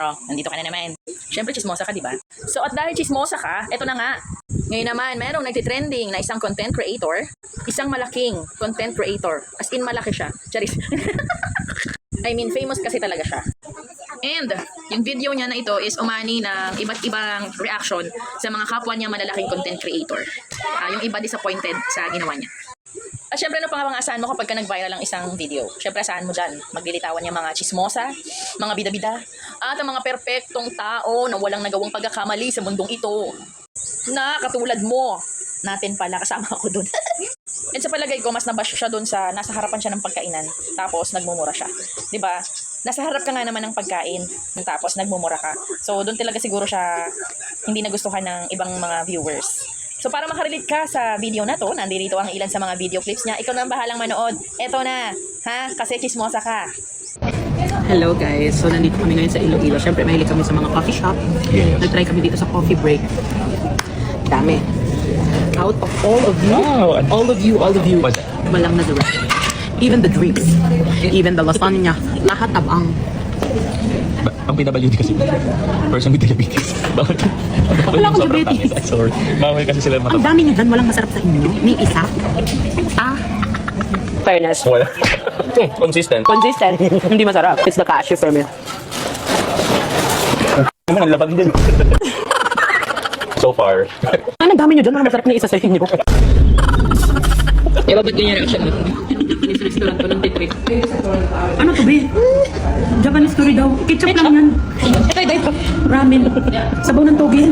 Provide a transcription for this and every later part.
Oh, nandito ka na naman. Siyempre, chismosa ka, di ba? So, at dahil chismosa ka, eto na nga. Ngayon naman, merong nagtitrending na isang content creator, isang malaking content creator. As in, malaki siya. Charis. I mean, famous kasi talaga siya. And, yung video niya na ito is umani ng iba't ibang reaction sa mga kapwa niya malalaking content creator. Ah, yung iba disappointed sa ginawa niya. At syempre, ano pang asahan mo kapag ka nag-viral ang isang video? Syempre, asahan mo dyan. Maglilitawan yung mga chismosa, mga bida-bida, at ang mga perpektong tao na walang nagawang pagkakamali sa mundong ito. Na katulad mo, natin pala, kasama ako dun. And sa palagay ko, mas nabash siya dun sa nasa harapan siya ng pagkainan, tapos nagmumura siya. 'Di ba? Nasa harap ka nga naman ng pagkain, tapos nagmumura ka. So, doon talaga siguro siya hindi nagustuhan ng ibang mga viewers. So, para makarelate ka sa video na to, nandito ang ilan sa mga video clips niya. Ikaw na ang bahalang manood. Eto na, ha? Kasi chismosa ka. Hello guys, so nandito kami ngayon sa Iloilo. Siyempre mahilig kami sa mga coffee shop. Yes. Nag-try kami dito sa coffee break. Dami. Out of all of you, Wow. all of you, all of you, walang na. Even the drinks, even the lasagna, lahat tabang. Ba- ang PWD kasi, person with diabetes. Bawal. Wala akong Sobrang diabetes. pangit. Sorry. Bawal kasi sila Ang matapos. dami nyo dyan, walang masarap sa inyo. Ni isa. Ah. Fairness. Wala. Consistent. Consistent. Hindi masarap. It's the cashew for me. Naman, ang lapad din. so far. Ano, ang dami nyo dyan, walang masarap ni isa sa inyo. Diba ba't ganyan reaction mo? Japanese restaurant ko ng titrip. Ano to, be? Japanese curry daw. Ketchup lang yan. Ito, ito, ito. Ramen. Sabaw ng togi.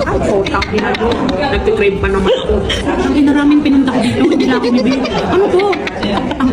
Ay, oh, tangina ko. Nagtitrade pa naman ako. Ang ina ramen pinunta ko dito. Hindi na ako ni Ano to? Ang